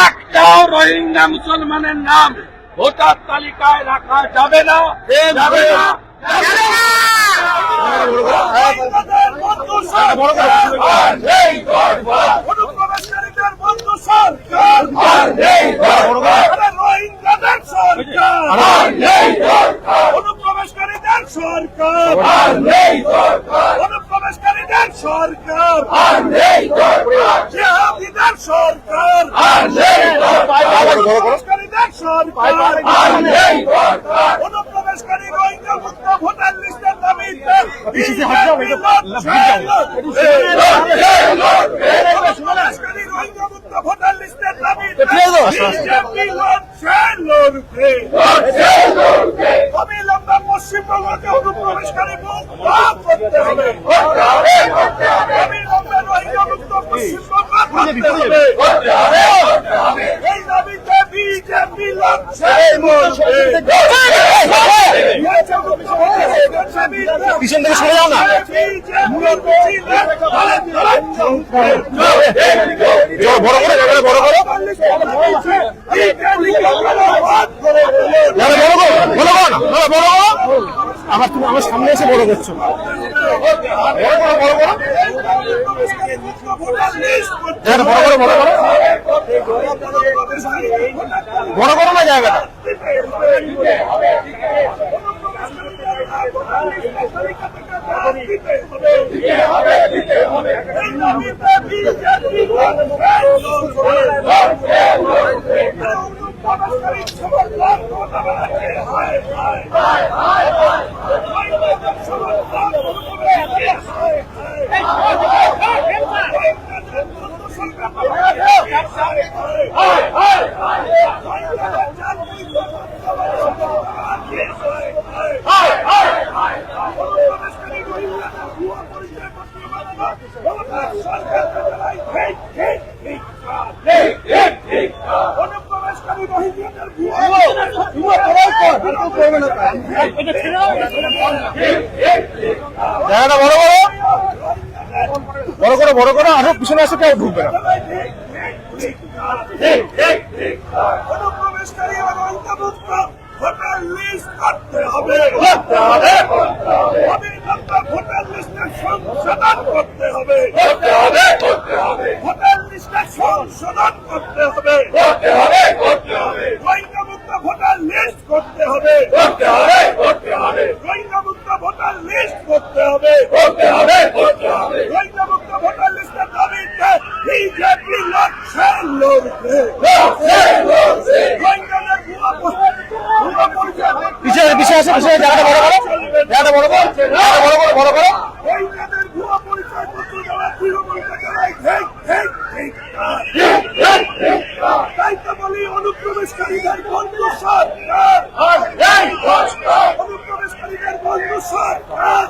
একটাও রোহিঙ্গা মুসলমানের নাম ভোটার তালিকায় রাখা যাবে না যাবে সরকার আর নেই গড়বড়। আরে রোহিঙ্গাদের সরকার আর নেই দরকার। অনুপ্রবেশকারীদের সরকার আর নেই দরকার। অনুপ্রবেশকারীদের সরকার আর নেই দরকার। জিহাদিদের সরকার আর নেই দরকার। অনুপ্রবেশকারীদের সরকার আর নেই দরকার। অনুপ্রবেশকারী রোহিঙ্গা মুক্ত ভোটার লিস্টের দাবিতে বিজেপি লড়ছে, অনুপ্রবেশকারী রোহিঙ্গা মুক্ত ভোটার লিস্টের দাবিতে বিজেপি লড়ছে, লড়বে। অবিলম্বে পশ্চিমবঙ্গকে অনুপ্রবেশকারী করতে হবে। অবিলম্বে রোহিঙ্গা মুক্ত পশ্চিমবঙ্গ করতে হবে এই দাবিতে বিজেপি লড়ছে পিছন থেকে সরে যাও না। বড় করে বড় করো আবার তুমি আমার সামনে এসে বড় করছ বড় করো বড় করো বড় করো বড় করো বড় করো না জায়গাটা অনুপ্রবেশকারী রোহিঙ্গাদের ভুয়া বড় করো বড় করো বড় আরও পিছনে আসে কেউ ঢুকবে না। হবে। সংশোধন করতে হবে। ভোটার লিস্টের সংশোধন করতে হবে। রোহিঙ্গামুক্ত ভোটার লিস্ট করতে হবে। রোহিঙ্গামুক্ত ভোটার লিস্ট করতে হবে। রোহিঙ্গামুক্ত ভোটার লিস্টের দাবিতে বিজেপি লড়ছে লড়বে। রোহিঙ্গাদের ভুয়া পরি- ভুয়া পরিচয় পিছনে পিছিয়ে আসে পিছনে জায়গাটা বড় করো জায়গাটা বড় করো জায়গাটা বড় করো বড় করো রোহিঙ্গাদের ভুয়া পরিচয় পত্র দেওয়া তৃণমূল কার্যালয় ঠিক ঠিক ঠিক বলি অনুপ্রবেশকারীদের বন্ধু সরকার অনুপ্রবেশকারীদের বন্ধু সরকার